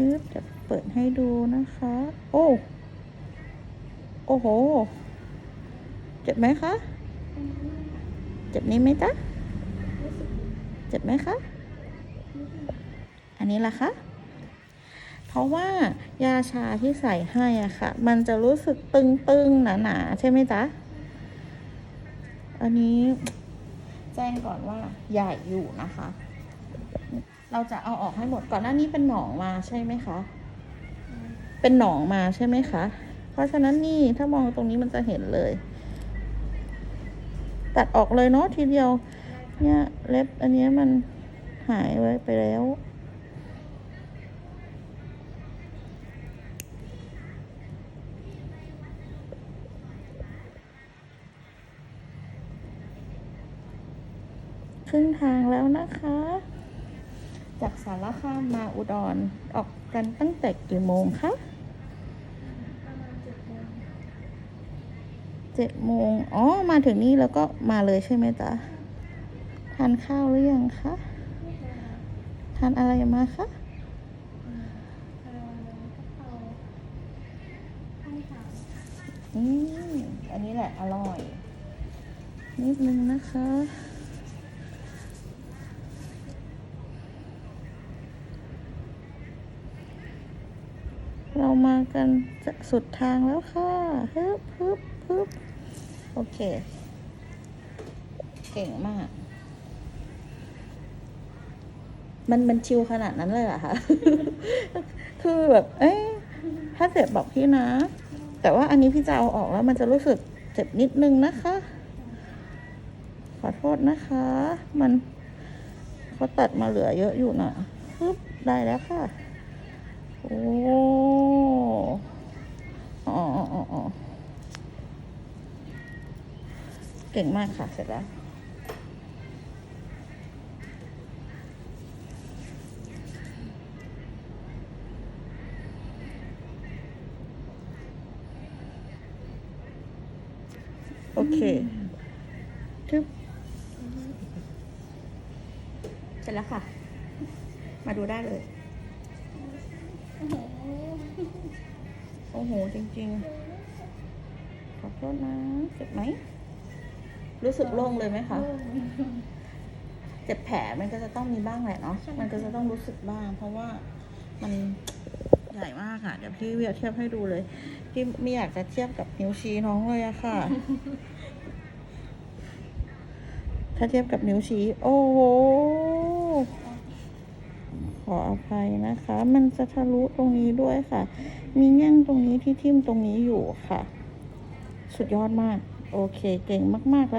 ชืบจะเปิดให้ดูนะคะ โอ้ โอ้โห เจ็บไหมคะ เจ็บนี้ไหมจ๊ะ เจ็บไหมคะ อันนี้ล่ะคะ เพราะว่ายาชาที่ใส่ให้อะค่ะ มันจะรู้สึกตึงๆ หนาๆ ใช่ไหมจ๊ะ อันนี้แจ้งก่อนว่าใหญ่อยู่นะคะ เราจะเอาออกให้หมดก่อนหน้านี้เป็นหนองมาใช่ไหมคะ เป็นหนองมาใช่ไหมคะ เพราะฉะนั้นนี่ถ้ามองตรงนี้มันจะเห็นเลย ตัดออกเลยเนาะทีเดียว เนี่ยเล็บอันเนี้ยมันหายไว้ไปแล้วครึ่งทางแล้วนะคะ จากสารคามมาอุดรออกกันตั้งแต่กี่โมงคะเจ็ดโมงอ๋อ มาถึงนี่แล้วก็มาเลยใช่ไหมจ๊ะ ทานข้าวหรือยังคะ ทานอะไรมาคะอืมอันนี้แหละอร่อย นิดนึงนะคะ เรามากันสุดทางแล้วค่ะฮึบฮึบฮึบโอเค เก่งมาก มันมันชิวขนาดนั้นเลยเหรอคะคือแบบเอ๊ะถ้าเจ็บบอกพี่นะ แต่ว่าอันนี้พี่จะเอาออกแล้วมันจะรู้สึกเจ็บนิดนึงนะคะ ขอโทษนะคะ มันเขาตัดมาเหลือเยอะอยู่นะปึ๊บได้แล้วค่ะ โอ้อ๋ออ๋ออ๋ออ๋อเก่งมากค่ะ เสร็จแล้ว โอเคทึบเสร็จแล้วค่ะ มาดูได้เลย โอ้โหโอ้โห จริงๆ ขอโทษนะ เจ็บไหม รู้สึกโล่งเลยไหมคะ เจ็บแผลมันก็จะต้องมีบ้างแหละเนาะ มันก็จะต้องรู้สึกบ้าง เพราะว่ามันใหญ่มากอะเดี๋ยวพี่เวียเทียบให้ดูเลย พี่ไม่อยากจะเทียบกับนิ้วชี้น้องเลยอะค่ะ ถ้าเทียบกับนิ้วชี้ โอ้โหข ออภัยนะคะ มันจะทะลุตรงนี้ด้วยค่ะ มีแง่งตรงนี้ที่ทิ่มตรงนี้อยู่ค่ะ สุดยอดมาก โอเค เก่งมาก ๆ แล้ว